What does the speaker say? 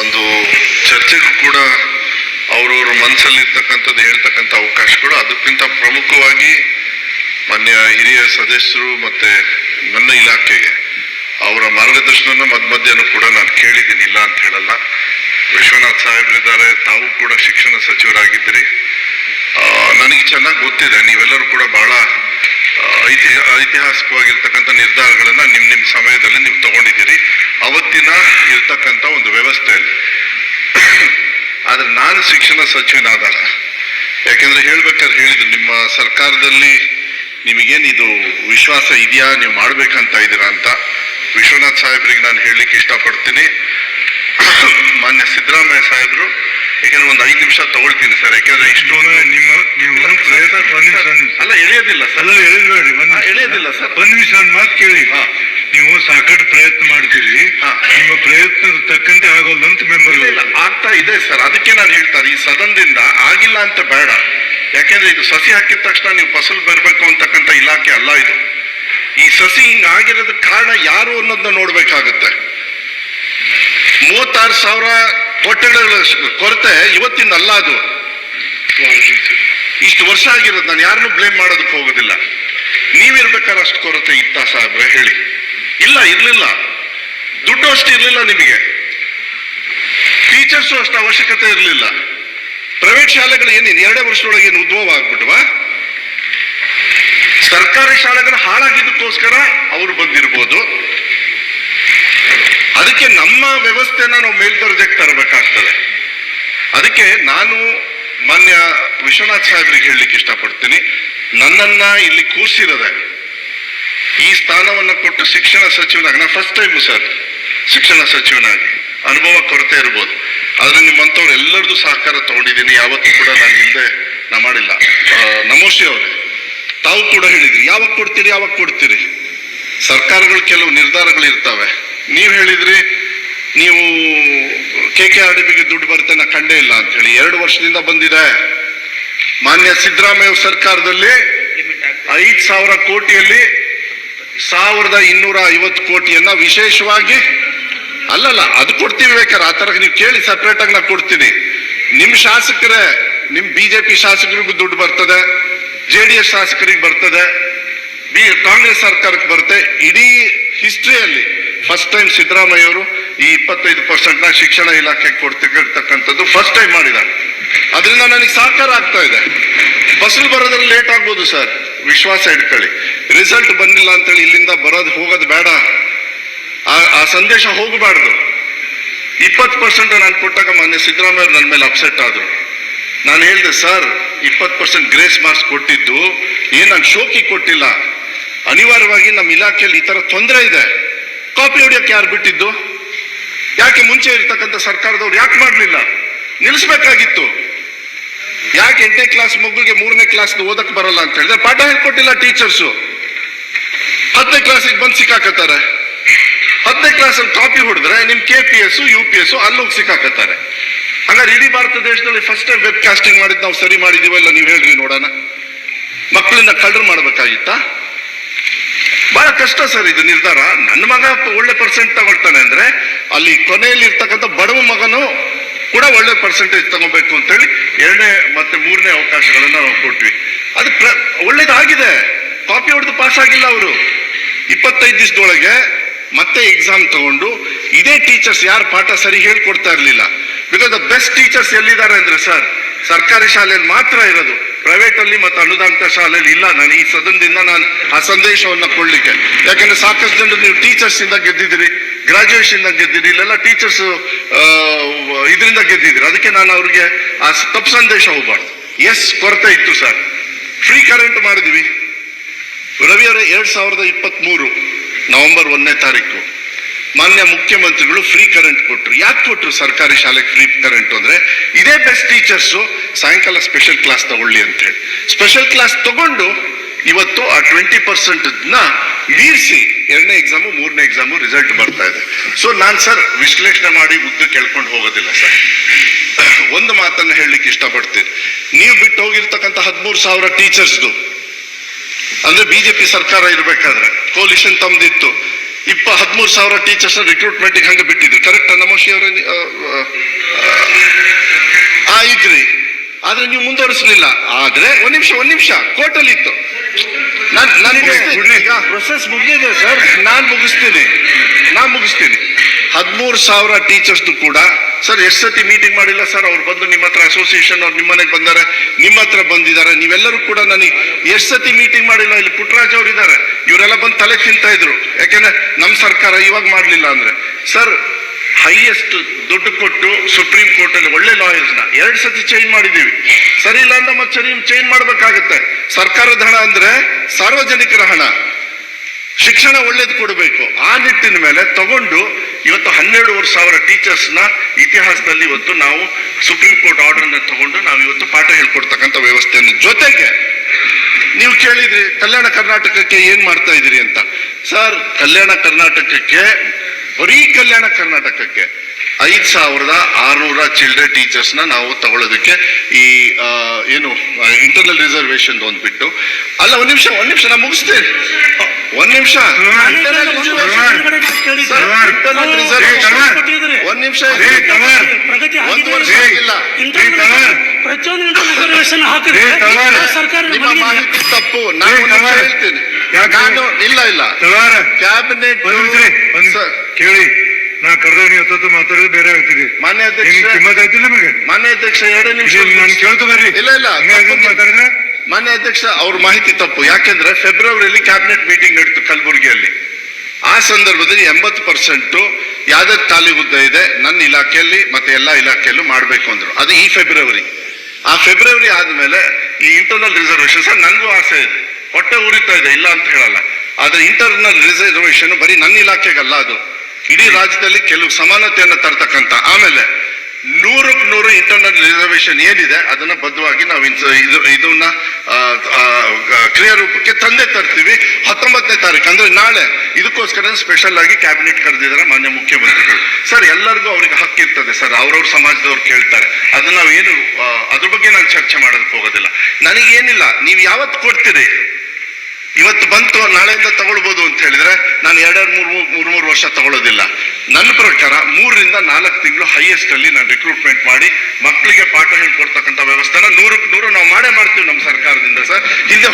ಒಂದು ಚರ್ಚೆಗೂ ಕೂಡ ಅವ್ರವ್ರ ಮನಸ್ಸಲ್ಲಿರ್ತಕ್ಕಂಥದ್ದು ಹೇಳ್ತಕ್ಕಂಥ ಅವಕಾಶಗಳು ಅದಕ್ಕಿಂತ ಪ್ರಮುಖವಾಗಿ ಮಾನ್ಯ ಹಿರಿಯ ಸದಸ್ಯರು ಮತ್ತೆ ನನ್ನ ಇಲಾಖೆಗೆ ಅವರ ಮಾರ್ಗದರ್ಶನ ಮಧ್ಯ ಕೂಡ ನಾನು ಕೇಳಿದ್ದೀನಿ, ಇಲ್ಲ ಅಂತ ಹೇಳಲ್ಲ. ವಿಶ್ವನಾಥ್ ಸಾಹೇಬ್ರಿದ್ದಾರೆ ತಾವು ಕೂಡ ಶಿಕ್ಷಣ ಸಚಿವರಾಗಿದ್ದೀರಿ. ನನಗೆ ಚೆನ್ನಾಗಿ ಗೊತ್ತಿದೆ, ನೀವೆಲ್ಲರೂ ಕೂಡ ಬಹಳ ಐತಿಹ ಐತಿಹಾಸಿಕವಾಗಿರ್ತಕ್ಕಂಥ ನಿರ್ಧಾರಗಳನ್ನ ನಿಮ್ ನಿಮ್ ಸಮಯದಲ್ಲಿ ನೀವು ತಗೊಂಡಿದ್ದೀರಿ. ಅವತ್ತಿನ ಇರ್ತಕ್ಕಂಥ ಒಂದು ವ್ಯವಸ್ಥೆಯಲ್ಲಿ. ಆದ್ರೆ ನಾನು ಶಿಕ್ಷಣ ಸಚಿವನಾದಾಗ, ಯಾಕೆಂದ್ರೆ ಹೇಳ್ಬೇಕಾದ್ರೆ ಹೇಳಿದ್ರು, ನಿಮ್ಮ ಸರ್ಕಾರದಲ್ಲಿ ನಿಮಗೇನು ಇದು ವಿಶ್ವಾಸ ಇದೆಯಾ, ನೀವು ಮಾಡ್ಬೇಕಂತ ಇದ್ದೀರಾ ಅಂತ. ವಿಶ್ವನಾಥ್ ಸಾಹೇಬ್ರಿಗೆ ನಾನು ಹೇಳಲಿಕ್ಕೆ ಇಷ್ಟಪಡ್ತೀನಿ. ಮಾನ್ಯ ಸಿದ್ದರಾಮಯ್ಯ ಸಾಹೇಬ್ರು ಯಾಕೆಂದ್ರೆ ಒಂದು ಐದು ನಿಮಿಷ ತಗೊಳ್ತೀನಿ ಸರ್ ಯಾಕೆಂದ್ರೆ ಇಷ್ಟೊಂದು ನಿಮ್ಮ ನೀವು ಒಂದು ಪ್ರಯತ್ನ ಒಂದ್ ನಿಮಿಷ ಅಲ್ಲ ಎಳೆಯೋದಿಲ್ಲ ಸರ್. ಅಲ್ಲ ಒಂದ್ ಎಳೆಯೋದಿಲ್ಲ ಸರ್. ಒಂದ್ ನಿಮಿಷ ಮಾತು ಕೇಳಿ. ನೀವು ಸಾಕಷ್ಟು ಪ್ರಯತ್ನ ಮಾಡ್ತೀರಿ. ನಿಮ್ಮ ಪ್ರಯತ್ನದ ತಕ್ಕಂತೆ ಆಗೋಲ್ಲ ಅಂತ ಮೆಂಬರ್ ಇಲ್ಲ, ಆಗ್ತಾ ಇದೆ ಸರ್. ಅದಕ್ಕೆ ನಾನು ಹೇಳ್ತಾರೆ ಈ ಸದನದಿಂದ ಆಗಿಲ್ಲ ಅಂತ ಬೇಡ. ಯಾಕೆಂದ್ರೆ ಇದು ಸಸಿ ಹಾಕಿದ ತಕ್ಷಣ ನೀವು ಫಸಲು ಬರಬೇಕು ಅಂತಕ್ಕಂಥ ಇಲಾಖೆ ಅಲ್ಲ ಇದು. ಈ ಸಸಿ ಹಿಂಗ ಆಗಿರೋದಕ್ಕೆ ಕಾರಣ ಯಾರು ಅನ್ನೋದನ್ನ ನೋಡ್ಬೇಕಾಗತ್ತೆ. ಮೂವತ್ತಾರು ಸಾವಿರ ಕೊಠಡಿಗಳ ಕೊರತೆ ಇವತ್ತಿಂದ ಅಲ್ಲ ಅದು. ಇಷ್ಟು ವರ್ಷ ಆಗಿರೋದು, ನಾನು ಯಾರನ್ನು ಬ್ಲೇಮ್ ಮಾಡೋದಕ್ಕೆ ಹೋಗೋದಿಲ್ಲ. ನೀವಿರ್ಬೇಕಾದ್ರೆ ಅಷ್ಟು ಕೊರತೆ ಇತ್ತ ಸಾಹೇಬ್ರೆ, ಹೇಳಿ. ಇಲ್ಲ, ಇರ್ಲಿಲ್ಲ. ದುಡ್ಡು ಅಷ್ಟು ಇರಲಿಲ್ಲ ನಿಮಗೆ. ಟೀಚರ್ಸು ಅಷ್ಟು ಅವಶ್ಯಕತೆ ಇರಲಿಲ್ಲ. ಪ್ರೈವೇಟ್ ಶಾಲೆಗಳು ಏನೇನು ಎರಡೇ ವರ್ಷದೊಳಗೆ ಏನು ಉದ್ಭವ ಆಗ್ಬಿಟ್ವಾ? ಸರ್ಕಾರಿ ಶಾಲೆಗಳು ಹಾಳಾಗಿದ್ದಕ್ಕೋಸ್ಕರ ಅವರು ಬಂದಿರ್ಬೋದು. ಅದಕ್ಕೆ ನಮ್ಮ ವ್ಯವಸ್ಥೆನ ನಾವು ಮೇಲ್ದರ್ಜೆಗೆ ತರಬೇಕಾಗ್ತದೆ. ಅದಕ್ಕೆ ನಾನು ಮಾನ್ಯ ವಿಶ್ವನಾಥ್ ಸಾಹೇಬ್ರಿಗೆ ಹೇಳಲಿಕ್ಕೆ ಇಷ್ಟಪಡ್ತೀನಿ. ನನ್ನನ್ನ ಇಲ್ಲಿ ಕೂರಿಸಿರದೆ ಈ ಸ್ಥಾನವನ್ನು ಕೊಟ್ಟು ಶಿಕ್ಷಣ ಸಚಿವನಾಗಿ, ನಾನು ಫಸ್ಟ್ ಟೈಮು ಸರ್, ಶಿಕ್ಷಣ ಸಚಿವನಾಗಿ. ಅನುಭವ ಕೊರತೆ ಇರ್ಬೋದು. ಆದ್ರೆ ನಿಮ್ಮಂಥವ್ರು ಎಲ್ಲರದು ಸಹಕಾರ ತಗೊಂಡಿದ್ದೀನಿ. ಯಾವತ್ತೂ ಕೂಡ ನಾನು ಹಿಂದೆ ನಾ ಮಾಡಿಲ್ಲ. ನಮೋಶಿ ಅವರೇ, ತಾವು ಕೂಡ ಹೇಳಿದ್ರಿ. ಯಾವಾಗ ಕೊಡ್ತೀರಿ ಯಾವಾಗ ಕೊಡ್ತೀರಿ? ಸರ್ಕಾರಗಳು ಕೆಲವು ನಿರ್ಧಾರಗಳು ಇರ್ತವೆ. ನೀವು ಹೇಳಿದ್ರಿ ನೀವು ಕೆ ಕೆ ಆರ್ ಡಿ ಬಿಗೆ ದುಡ್ಡು ಬರುತ್ತೆ ನಾ ಕಂಡೇ ಇಲ್ಲ ಅಂತ ಹೇಳಿ ಎರಡು ವರ್ಷದಿಂದ ಬಂದಿದೆ. ಮಾನ್ಯ ಸಿದ್ದರಾಮಯ್ಯ ಸರ್ಕಾರದಲ್ಲಿ ಐದು ಸಾವಿರ ಕೋಟಿಯಲ್ಲಿ ಸಾವಿರದ ಇನ್ನೂರ ಐವತ್ತು ಕೋಟಿಯನ್ನ ವಿಶೇಷವಾಗಿ ಅಲ್ಲಲ್ಲ, ಅದು ಕೊಡ್ತೀವಿ ಬೇಕಾದ್ರೆ. ಆ ತರ ನೀವು ಕೇಳಿ ಸಪ್ರೇಟ್ ಆಗಿ ನಾ ಕೊಡ್ತೀನಿ. ನಿಮ್ ಶಾಸಕರೇ, ನಿಮ್ ಬಿಜೆಪಿ ಶಾಸಕರಿಗೂ ದುಡ್ಡು ಬರ್ತದೆ, ಜೆ ಡಿ ಎಸ್ ಶಾಸಕರಿಗೆ ಬರ್ತದೆ, ಬಿ ಕಾಂಗ್ರೆಸ್ ಸರ್ಕಾರಕ್ಕೆ ಬರುತ್ತೆ. ಇಡೀ ಹಿಸ್ಟ್ರಿಯಲ್ಲಿ ಫಸ್ಟ್ ಟೈಮ್ ಸಿದ್ದರಾಮಯ್ಯ ಅವರು ಈ ಇಪ್ಪತ್ತೈದು ಪರ್ಸೆಂಟ್ನ ಶಿಕ್ಷಣ ಇಲಾಖೆಗೆ ಕೊಡ್ತಿರ್ತಕ್ಕಂಥದ್ದು ಫಸ್ಟ್ ಟೈಮ್ ಮಾಡಿದ್ದಾರೆ. ಅದರಿಂದ ನನಗೆ ಸಹಕಾರ ಆಗ್ತಾ ಇದೆ. ಫಸಲು ಬರೋದ್ರಲ್ಲಿ ಲೇಟ್ ಆಗ್ಬೋದು ಸರ್ ವಿಶ್ವಾಸ ಇಟ್ಕೊಳ್ಳಿ. ರಿಸಲ್ಟ್ ಬಂದಿಲ್ಲ ಅಂತೇಳಿ ಇಲ್ಲಿಂದ ಬರೋದು ಹೋಗೋದು ಬೇಡ. ಆ- ಸಂದೇಶ ಹೋಗಬಾರ್ದು. ಇಪ್ಪತ್ತು ಪರ್ಸೆಂಟ್ ನಾನು ಕೊಟ್ಟಾಗ ಮಾನ್ಯ ಸಿದ್ದರಾಮಯ್ಯ ನನ್ನ ಮೇಲೆ ಅಪ್ಸೆಟ್ ಆದರು. ನಾನು ಹೇಳಿದೆ ಸರ್ ಇಪ್ಪತ್ತು ಪರ್ಸೆಂಟ್ ಗ್ರೇಸ್ ಮಾರ್ಕ್ಸ್ ಕೊಟ್ಟಿದ್ದು, ಏನು ನಾನು ಶೋಕಿ ಕೊಟ್ಟಿಲ್ಲ? ಅನಿವಾರ್ಯವಾಗಿ ನಮ್ಮ ಇಲಾಖೆಯಲ್ಲಿ ಈ ತರ ತೊಂದರೆ ಇದೆ. ಕಾಪಿ ಹೊಡಿಯಕ್ಕೆ ಯಾರು ಬಿಟ್ಟಿದ್ದು? ಯಾಕೆ ಮುಂಚೆ ಇರ್ತಕ್ಕಂಥ ಸರ್ಕಾರದವ್ರು ಯಾಕೆ ಮಾಡಲಿಲ್ಲ? ನಿಲ್ಲಿಸ್ಬೇಕಾಗಿತ್ತು. ಯಾಕೆ ಎಂಟನೇ ಕ್ಲಾಸ್ ಮಗುಗೆ ಮೂರನೇ ಕ್ಲಾಸ್ ಓದಕ್ ಬರಲ್ಲ ಅಂತ ಹೇಳಿದ್ರೆ ಪಾಠ ಹೇಳ್ಕೊಟ್ಟಿಲ್ಲ ಟೀಚರ್ಸು. ಹತ್ತನೇ ಕ್ಲಾಸಿಗೆ ಬಂದು ಸಿಕ್ಕಾಕತ್ತಾರೆ. ಹತ್ತನೇ ಕ್ಲಾಸಲ್ಲಿ ಕಾಪಿ ಹೊಡೆದ್ರೆ ನಿಮ್ K P S U P S ಅಲ್ಲೋಗಿ ಸಿಕ್ಕಾಕತ್ತಾರೆ. ಹಂಗಾರೆ ಇಡೀ ಭಾರತ ದೇಶದಲ್ಲಿ ಫಸ್ಟ್ ಟೈಮ್ ವೆಬ್ ಕಾಸ್ಟಿಂಗ್ ಮಾಡಿದ್ದು ನಾವು ಸರಿ ಮಾಡಿದೀವಲ್ಲ ನೀವು ಹೇಳ್ರಿ ನೋಡೋಣ. ಮಕ್ಕಳನ್ನ ಕಳ್ರು ಮಾಡ್ಬೇಕಾಗಿತ್ತಾ? ಬಹಳ ಕಷ್ಟ ಸರ್ ಇದು ನಿರ್ಧಾರ. ನನ್ನ ಮಗ ಒಳ್ಳೆ ಪರ್ಸೆಂಟ್ ತಗೊಳ್ತಾನೆ ಅಂದ್ರೆ ಅಲ್ಲಿ ಕೊನೆಯಲ್ಲಿ ಇರ್ತಕ್ಕಂಥ ಬಡವ ಮಗನು ಕೂಡ ಒಳ್ಳೆ ಪರ್ಸೆಂಟೇಜ್ ತಗೋಬೇಕು ಅಂತೇಳಿ ಎರಡನೇ ಮತ್ತೆ ಮೂರನೇ ಅವಕಾಶಗಳನ್ನ ನಾವು ಕೊಟ್ವಿ. ಅದು ಒಳ್ಳೇದಾಗಿದೆ. ಕಾಪಿ ಹೊಡೆದು ಪಾಸ್ ಆಗಿಲ್ಲ ಅವರು. ಇಪ್ಪತ್ತೈದು ದಿವಸದೊಳಗೆ ಮತ್ತೆ ಎಕ್ಸಾಮ್ ತಗೊಂಡು ಇದೇ ಟೀಚರ್ಸ್ ಯಾರು ಪಾಠ ಸರಿ ಹೇಳ್ಕೊಡ್ತಾ ಇರಲಿಲ್ಲ. ಬಿಕಾಸ್ ದ ಬೆಸ್ಟ್ ಟೀಚರ್ಸ್ ಎಲ್ಲಿದ್ದಾರೆ ಅಂದ್ರೆ ಸರ್ ಸರ್ಕಾರಿ ಶಾಲೆಯಲ್ಲಿ ಮಾತ್ರ ಇರೋದು. ಪ್ರೈವೇಟ್ ಅಲ್ಲಿ ಮತ್ತು ಅನುದಾನಿತ ಶಾಲೆಯಲ್ಲಿ ಇಲ್ಲ. ನಾನು ಈ ಸದನದಿಂದ ನಾನು ಆ ಸಂದೇಶವನ್ನು ಕೊಡ್ಲಿಕ್ಕೆ. ಯಾಕಂದ್ರೆ ಸಾಕಷ್ಟು ಜನರು ನೀವು ಟೀಚರ್ಸ್ ಇಂದ ಗೆದ್ದಿದ್ದೀರಿ ಗ್ರಾಜುಯೇಷನ್ ಗೆದ್ದಿರಿ ಇಲ್ಲೆಲ್ಲ ಟೀಚರ್ಸ್ ಇದರಿಂದ ಗೆದ್ದಿದ್ದೀರಿ. ಅದಕ್ಕೆ ನಾನು ಅವ್ರಿಗೆ ಆ ತಪ್ಪು ಸಂದೇಶ ಹೋಗ್ಬಾರ್ದು. ಎಸ್ ಕೊರತೆ ಇತ್ತು ಸರ್ ಫ್ರೀ ಕರೆಂಟ್ ಮಾಡಿದ್ವಿ ರವಿ ಎರಡು ಎರಡ್ ಸಾವಿರದ ಇಪ್ಪತ್ತ್ ಮೂರು ನವೆಂಬರ್ ಒಂದನೇ ತಾರೀಕು. ಮಾನ್ಯ ಮುಖ್ಯಮಂತ್ರಿಗಳು ಫ್ರೀ ಕರೆಂಟ್ ಕೊಟ್ರು. ಯಾಕೆ ಕೊಟ್ರು ಸರ್ಕಾರಿ ಶಾಲೆಗೆ ಫ್ರೀ ಕರೆಂಟ್ ಅಂದ್ರೆ ಇದೇ ಬೆಸ್ಟ್ ಟೀಚರ್ಸು ಸಾಯಂಕಾಲ ಸ್ಪೆಷಲ್ ಕ್ಲಾಸ್ ತಗೊಳ್ಳಿ ಅಂತ ಹೇಳಿ. ಸ್ಪೆಷಲ್ ಕ್ಲಾಸ್ ತಗೊಂಡು ಇವತ್ತು ಆ ಟ್ವೆಂಟಿ ಪರ್ಸೆಂಟ್ ಮೀರಿಸಿ ಎರಡನೇ ಎಕ್ಸಾಮು ಮೂರನೇ ಎಕ್ಸಾಮು ರಿಸಲ್ಟ್ ಬರ್ತಾ ಇದೆ. ಸೊ ನಾನು ಸರ್ ವಿಶ್ಲೇಷಣೆ ಮಾಡಿ ಉದ್ದು ಕೇಳ್ಕೊಂಡು ಹೋಗೋದಿಲ್ಲ ಸರ್ ಒಂದು ಮಾತನ್ನು ಹೇಳಲಿಕ್ಕೆ ಇಷ್ಟಪಡ್ತೀನಿ. ನೀವು ಬಿಟ್ಟು ಹೋಗಿರ್ತಕ್ಕಂಥ ಹದಿಮೂರು ಸಾವಿರ ಟೀಚರ್ಸ್ದು ಅಂದ್ರೆ ಬಿಜೆಪಿ ಸರ್ಕಾರ ಇರಬೇಕಾದ್ರೆ ಕೋಲಿಷನ್ ತಮ್ದಿತ್ತು. ಇಪ್ಪ ಹದಿಮೂರು ಸಾವಿರ ಟೀಚರ್ಸ್ ರಿಕ್ರೂಟ್ಮೆಂಟ್ ಹಂಗೆ ಬಿಟ್ಟಿದ್ರು. ಕರೆಕ್ಟ್ ನಮೋಶಿ ಅವರ? ಆ ಇದ್ರಿ. ಆದ್ರೆ ನೀವು ಮುಂದುವರಿಸಲಿಲ್ಲ. ಆದ್ರೆ ಒಂದ್ ನಿಮಿಷ ಒಂದ್ ನಿಮಿಷ ಕೋರ್ಟಲ್ಲಿ ಇತ್ತು. ನಾನು. ಪ್ರೊಸೆಸ್ ಮುಗಿದಿದೆ ಸರ್. ನಾನ್ ಮುಗಿಸ್ತೀನಿ. ನಾನ್ ಮುಗಿಸ್ತೀನಿ. ಹದಿಮೂರು ಸಾವಿರ ಟೀಚರ್ಸ್ ಕೂಡ, ಸರ್, ಎಷ್ಟು ಸತಿ ಮೀಟಿಂಗ್ ಮಾಡಿಲ್ಲ ಸರ್, ಅವ್ರು ಬಂದು ನಿಮ್ಮ ಹತ್ರ ಅಸೋಸಿಯೇಷನ್ ಅವ್ರು ನಿಮ್ಮ ಮನೆಗೆ ಬಂದಾರೆ, ನಿಮ್ಮ ಹತ್ರ ಬಂದಿದ್ದಾರೆ ನೀವೆಲ್ಲರೂ ಕೂಡ ನನಗೆ ಎಷ್ಟು ಸತಿ ಮೀಟಿಂಗ್ ಮಾಡಿಲ್ಲ, ಇಲ್ಲಿ ಪುಟ್ಟರಾಜ್ ಅವ್ರು ಇದ್ದಾರೆ ಇವರೆಲ್ಲ ಬಂದು ತಲೆ ತಿಂತಾ ಇದ್ರು. ಯಾಕೆಂದ್ರೆ ನಮ್ಮ ಸರ್ಕಾರ ಇವಾಗ ಮಾಡಲಿಲ್ಲ ಅಂದ್ರೆ. ಸರ್ ಹೈಯೆಸ್ಟ್ ದುಡ್ಡು ಕೊಟ್ಟು ಸುಪ್ರೀಂ ಕೋರ್ಟ್ ಅಲ್ಲಿ ಒಳ್ಳೆ ಲಾಯರ್ಸ್ ಎರಡು ಎರಡ್ ಸತಿ ಚೇಂಜ್ ಮಾಡಿದೀವಿ ಸರಿ, ಇಲ್ಲ ಅಂದ್ರೆ ಮತ್ತೆ ನೀವು ಚೇಂಜ್ ಮಾಡಬೇಕಾಗತ್ತೆ. ಸರ್ಕಾರದ ಹಣ ಅಂದ್ರೆ ಸಾರ್ವಜನಿಕರ ಹಣ. ಶಿಕ್ಷಣ ಒಳ್ಳೇದು ಕೊಡಬೇಕು. ಆ ನಿಟ್ಟಿನ ಮೇಲೆ ತಗೊಂಡು ಇವತ್ತು ಹನ್ನೆರಡೂವರೆ ಸಾವಿರ ಟೀಚರ್ಸ್ನ ಇತಿಹಾಸದಲ್ಲಿ ಇವತ್ತು ನಾವು ಸುಪ್ರೀಂ ಕೋರ್ಟ್ ಆರ್ಡರ್ನ ತಗೊಂಡು ನಾವು ಇವತ್ತು ಪಾಠ ಹೇಳ್ಕೊಡ್ತಕ್ಕಂಥ ವ್ಯವಸ್ಥೆಯನ್ನು ಜೊತೆಗೆ ನೀವು ಕೇಳಿದ್ರಿ ಕಲ್ಯಾಣ ಕರ್ನಾಟಕಕ್ಕೆ ಏನ್ ಮಾಡ್ತಾ ಇದೀರಿ ಅಂತ. ಸರ್ ಕಲ್ಯಾಣ ಕರ್ನಾಟಕಕ್ಕೆ ಬರೀ ಕಲ್ಯಾಣ ಕರ್ನಾಟಕಕ್ಕೆ ಐದ್ ಸಾವಿರದ ಆರ್ನೂರ ಚಿಲ್ಡ್ರನ್ ಟೀಚರ್ಸ್ನ ನಾವು ತಗೊಳ್ಳೋದಕ್ಕೆ ಈ ಏನು ಇಂಟರ್ನಲ್ ರಿಸರ್ವೇಶನ್ ಅಂದ್ಬಿಟ್ಟು ಅಲ್ಲ ಒಂದ್ ನಿಮಿಷ ಒಂದ್ ನಿಮಿಷ ನಾ ಮುಗಿಸ್ತೇನೆ. ಒಂದ್ ನಿಮಿಷ. ಒಂದ್ ನಿಮಿಷ ಪ್ರಗತಿ ಒಂದು ವರ್ಷ ಆಗಿಲ್ಲ. ಪ್ರತಿಯೊಂದು ರಿಸರ್ವೇಶನ್ ಹಾಕಿದ್ರೆ ಸರ್ಕಾರ ನಿಮ್ಮ ಮಾಹಿತಿ ತಪ್ಪು. ನಾನು. ಹೇಳ್ತೀನಿ. ಇಲ್ಲ ಇಲ್ಲ. ಕ್ಯಾಬಿನೆಟ್. ಕೇಳಿ. ನಾ ಕರೆದ ನೀವು ಹತ್ತತ್ತು ಮಾತಾಡೋದು ಬೇರೆ ಆಗ್ತಿದೆ. ಮಾನ್ಯ ಅಧ್ಯಕ್ಷ ಕಿಮ್ಮತ್ ನಿಮಗೆ? ಮಾನ್ಯ ಅಧ್ಯಕ್ಷ ಎರಡು ನಿಮಿಷ ನಾನು ಕೇಳ್ತಾ ಬರ್ರಿ. ಇಲ್ಲ, ಇಲ್ಲ, ಮಾತಾಡಿದ್ರೆ? ಮಾನ್ಯ ಅಧ್ಯಕ್ಷ ಅವ್ರ ಮಾಹಿತಿ ತಪ್ಪು. ಯಾಕೆಂದ್ರೆ ಫೆಬ್ರವರಿಯಲ್ಲಿ ಕ್ಯಾಬಿನೆಟ್ ಮೀಟಿಂಗ್ ನಡೀತು ಕಲಬುರಗಿಯಲ್ಲಿ. ಆ ಸಂದರ್ಭದಲ್ಲಿ ಎಂಬತ್ತು ಪರ್ಸೆಂಟು ಯಾವ್ದಾದ್ರು ಖಾಲಿ ಹುದ್ದೆ ಇದೆ, ನನ್ನ ಇಲಾಖೆಯಲ್ಲಿ ಮತ್ತೆ ಎಲ್ಲಾ ಇಲಾಖೆಯಲ್ಲೂ ಮಾಡಬೇಕು ಅಂದರು. ಅದು ಈ ಫೆಬ್ರವರಿ ಆ ಫೆಬ್ರವರಿ ಆದಮೇಲೆ ಈ ಇಂಟರ್ನಲ್ ರಿಸರ್ವೇಷನ್ ಸರ್ ನನಗೂ ಆಸೆ ಇದೆ. ಹೊಟ್ಟೆ ಉರಿತಾ ಇದೆ, ಇಲ್ಲ ಅಂತ ಹೇಳಲ್ಲ. ಆದರೆ ಇಂಟರ್ನಲ್ ರಿಸರ್ವೇಶನ್ ಬರೀ ನನ್ನ ಇಲಾಖೆಗಲ್ಲ ಅದು. ಇಡೀ ರಾಜ್ಯದಲ್ಲಿ ಕೆಲವು ಸಮಾನತೆಯನ್ನು ತರ್ತಕ್ಕಂಥ ಆಮೇಲೆ ನೂರಕ್ಕೆ ನೂರು ಇಂಟರ್ನಲ್ ರಿಸರ್ವೇಶನ್ ಏನಿದೆ, ಅದನ್ನ ಬದ್ಧವಾಗಿ ನಾವು ಇದು ಇದನ್ನ ಕ್ರಿಯಾ ರೂಪಕ್ಕೆ ತಂದೆ ತರ್ತೀವಿ. ಹತ್ತೊಂಬತ್ತನೇ ತಾರೀಕು ಅಂದ್ರೆ ನಾಳೆ. ಇದಕ್ಕೋಸ್ಕರ ಸ್ಪೆಷಲ್ ಆಗಿ ಕ್ಯಾಬಿನೆಟ್ ಕರೆದಿದ್ದಾರೆ ಮಾನ್ಯ ಮುಖ್ಯಮಂತ್ರಿಗಳು. ಸರ್, ಎಲ್ಲರಿಗೂ ಅವ್ರಿಗೆ ಹಕ್ಕಿರ್ತದೆ ಸರ್, ಅವ್ರವ್ರ ಸಮಾಜದವ್ರು ಕೇಳ್ತಾರೆ. ಅದನ್ನ ನಾವು ಏನು ಅದ್ರ ಬಗ್ಗೆ ನಾನು ಚರ್ಚೆ ಮಾಡೋದಕ್ಕೆ ಹೋಗೋದಿಲ್ಲ. ನನಗೇನಿಲ್ಲ, ನೀವು ಯಾವತ್ತು ಕೊಡ್ತೀರಿ? ಇವತ್ತು ಬಂತು, ನಾಳೆಯಿಂದ ತಗೊಳ್ಬೋದು ಅಂತ ಹೇಳಿದ್ರೆ ನಾನು ಎರಡೆರಡು ಮೂರು ಮೂರು ಮೂರು ವರ್ಷ ತಗೊಳ್ಳೋದಿಲ್ಲ. ನನ್ನ ಪ್ರಕಾರ ಮೂರರಿಂದ ನಾಲ್ಕು ತಿಂಗಳು ಹೈಯೆಸ್ಟ್ ಅಲ್ಲಿ ನಾನು ರಿಕ್ರೂಟ್ಮೆಂಟ್ ಮಾಡಿ ಮಕ್ಕಳಿಗೆ ಪಾಠ ಹೇಳ್ಕೊಡ್ತಕ್ಕಂಥ ವ್ಯವಸ್ಥೆನ ನೂರಕ್ಕೆ ನೂರು ನಾವು ಮಾಡೇ ಮಾಡ್ತೀವಿ ನಮ್ಮ ಸರ್ಕಾರದಿಂದ ಸರ್. ಹಿಂದೆ